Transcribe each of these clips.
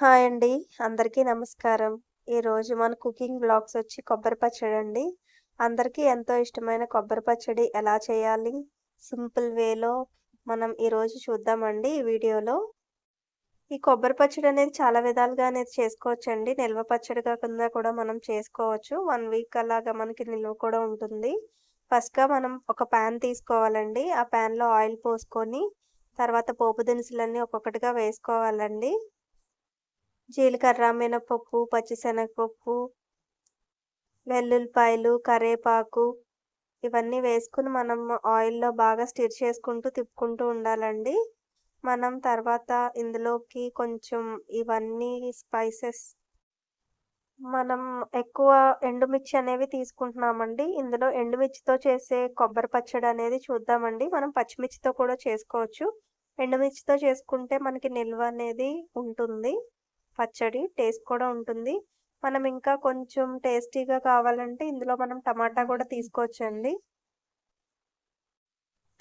Hi అండి. అందరికీ నమస్కారం. ఈరోజు మన కుకింగ్ బ్లాగ్స్ వచ్చి కొబ్బరి పచ్చడి అండి అందరికీ ఎంతో ఇష్టమైన కొబ్బరి పచ్చడి ఎలా చేయాలి? సింపుల్ వేలో మనం ఈరోజు చూద్దామండి ఈ వీడియోలో. ఈ కొబ్బరి పచ్చడి అనేది చాలా విధాలుగా అనేది చేసుకోవచ్చండి. నిల్వ పచ్చడి కాకుండా కూడా మనం చేసుకోవచ్చు. వన్ వీక్ అలాగా మనకి నిల్వ కూడా ఉంటుంది. ఫస్ట్‌గా మనం ఒక ప్యాన్ తీసుకోవాలండి. ఆ ప్యాన్లో ఆయిల్ పోసుకొని, తర్వాత పోపు దినుసులన్నీ ఒక్కొక్కటిగా వేసుకోవాలండి. జీలకర్ర, మినపప్పు, పచ్చిశనగపప్పు, వెల్లుల్లిపాయలు, కరివేపాకు ఇవన్నీ వేసుకొని మనం ఆయిల్‌లో బాగా స్టిర్ చేసుకుంటూ, తిప్పుకుంటూ ఉండాలండి. మనం తర్వాత ఇందులోకి కొంచెం ఇవన్నీ స్పైసెస్ మనం ఎక్కువ ఎండుమిర్చి అనేవి తీసుకుంటున్నామండి. ఇందులో ఎండుమిర్చితో చేసే కొబ్బరి పచ్చడి అనేది చూద్దామండి. మనం పచ్చిమిర్చితో కూడా చేసుకోవచ్చు. ఎండుమిర్చితో చేసుకుంటే మనకి నిల్వ అనేది ఉంటుంది. పచ్చడి టేస్ట్ కూడా ఉంటుంది. మనం ఇంకా కొంచెం టేస్టీగా కావాలంటే ఇందులో మనం టమాటా కూడా తీసుకోవచ్చండి.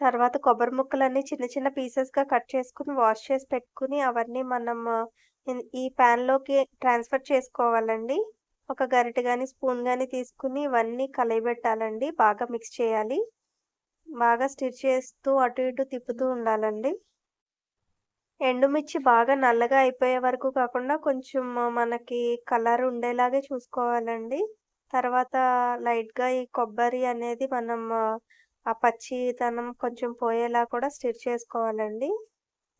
తర్వాత కొబ్బరి ముక్కలన్నీ చిన్న చిన్న పీసెస్‌గా కట్ చేసుకొని, వాష్ చేసి పెట్టుకొని, అవన్నీ మనం ఈ పాన్‌లోకి ట్రాన్స్‌ఫర్ చేసుకోవాలండి. ఒక గరిటె కానీ స్పూన్ కానీ తీసుకొని ఇవన్నీ కలయబెట్టాలండి. బాగా మిక్స్ చేయాలి. బాగా స్టిర్ చేస్తూ అటు ఇటు తిప్పుతూ ఉండాలండి. ఎండుమిర్చి బాగా నల్లగా అయిపోయే వరకు కాకుండా కొంచెం మనకి కలర్ ఉండేలాగే చూసుకోవాలండి. తర్వాత లైట్‌గా ఈ కొబ్బరి అనేది మనం ఆ పచ్చితనం కొంచెం పోయేలా కూడా స్టిర్ చేసుకోవాలండి.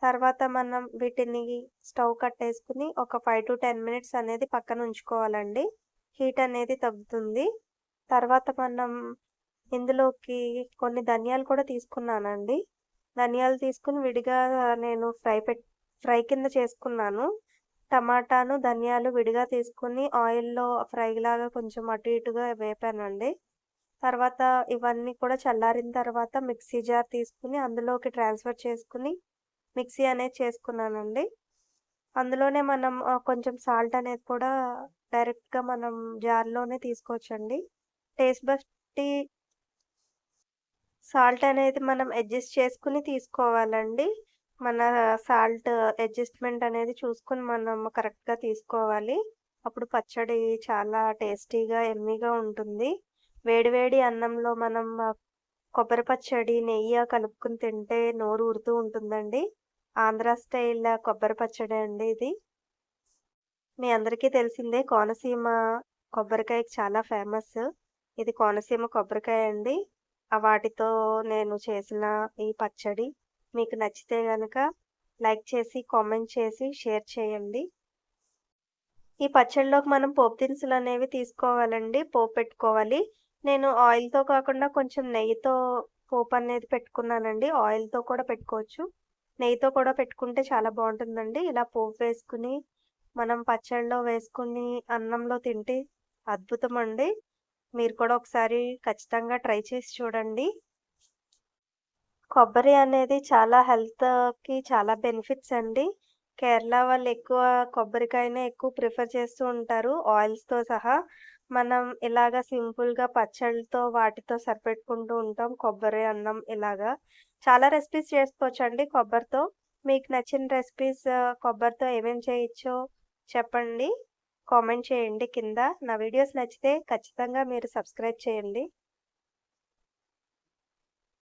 తర్వాత మనం వీటిని స్టవ్ కట్టేసుకొని ఒక 5-10 మినిట్స్ అనేది పక్కన ఉంచుకోవాలండి. హీట్ అనేది తగ్గుతుంది. తర్వాత మనం ఇందులోకి కొన్ని ధనియాలు కూడా తీసుకున్నానండి. ధనియాలు తీసుకొని విడిగా నేను ఫ్రై పెట్ ఫ్రై కింద చేసుకున్నాను. టమాటాను, ధనియాలు విడిగా తీసుకుని ఆయిల్‌లో ఫ్రైలాగా కొంచెం అటు ఇటుగా వేపానండి. తర్వాత ఇవన్నీ కూడా చల్లారిన తర్వాత మిక్సీ జార్ తీసుకుని అందులోకి ట్రాన్స్‌ఫర్ చేసుకుని మిక్సీ అనేది చేసుకున్నానండి. అందులోనే మనం కొంచెం సాల్ట్ అనేది కూడా డైరెక్ట్‌గా మనం జార్‌లోనే తీసుకోవచ్చండి. టేస్ట్ బట్టి సాల్ట్ అనేది మనం అడ్జస్ట్ చేసుకుని తీసుకోవాలండి. మన సాల్ట్ అడ్జస్ట్‌మెంట్ అనేది చూసుకొని మనం కరెక్ట్‌గా తీసుకోవాలి. అప్పుడు పచ్చడి చాలా టేస్టీగా, ఎమ్మీగా ఉంటుంది. వేడివేడి అన్నంలో మనం కొబ్బరి పచ్చడి, నెయ్యి కలుపుకొని తింటే నోరు ఊరుతూ ఉంటుందండి. ఆంధ్ర స్టైల్ కొబ్బరి పచ్చడి అండి ఇది. మీ అందరికీ తెలిసిందే కోనసీమ కొబ్బరికాయకి చాలా ఫేమస్. ఇది కోనసీమ కొబ్బరికాయ అండి. వాటితో నేను చేసిన ఈ పచ్చడి మీకు నచ్చితే కనుక లైక్ చేసి, కామెంట్ చేసి, షేర్ చేయండి. ఈ పచ్చడిలోకి మనం పోపు దినుసులనేవి తీసుకోవాలండి. పోపు పెట్టుకోవాలి. నేను ఆయిల్‌తో కాకుండా కొంచెం నెయ్యితో పోపు అనేది పెట్టుకున్నానండి. ఆయిల్‌తో కూడా పెట్టుకోవచ్చు. నెయ్యితో కూడా పెట్టుకుంటే చాలా బాగుంటుందండి ఇలా పోపు వేసుకుని మనం పచ్చడిలో వేసుకుని అన్నంలో తింటే అద్భుతం అండి మీరు కూడా ఒకసారి ఖచ్చితంగా ట్రై చేసి చూడండి. కొబ్బరి అనేది చాలా హెల్త్‌కి చాలా బెనిఫిట్స్ అండి. కేరళ వాళ్ళు ఎక్కువ కొబ్బరికాయనే ఎక్కువ ప్రిఫర్ చేస్తూ ఉంటారు ఆయిల్స్‌తో సహా. మనం ఇలాగ సింపుల్‌గా పచ్చళ్ళతో వాటితో సరిపెట్టుకుంటూ ఉంటాం. కొబ్బరి అన్నం ఇలాగా. చాలా రెసిపీస్ చేసుకోవచ్చండి కొబ్బరితో. మీకు నచ్చిన రెసిపీస్ కొబ్బరితో ఏమేమి చేయొచ్చో చెప్పండి. కామెంట్ చేయండి కింద. నా వీడియోస్ నచ్చితే ఖచ్చితంగా మీరు సబ్స్క్రైబ్ చేయండి.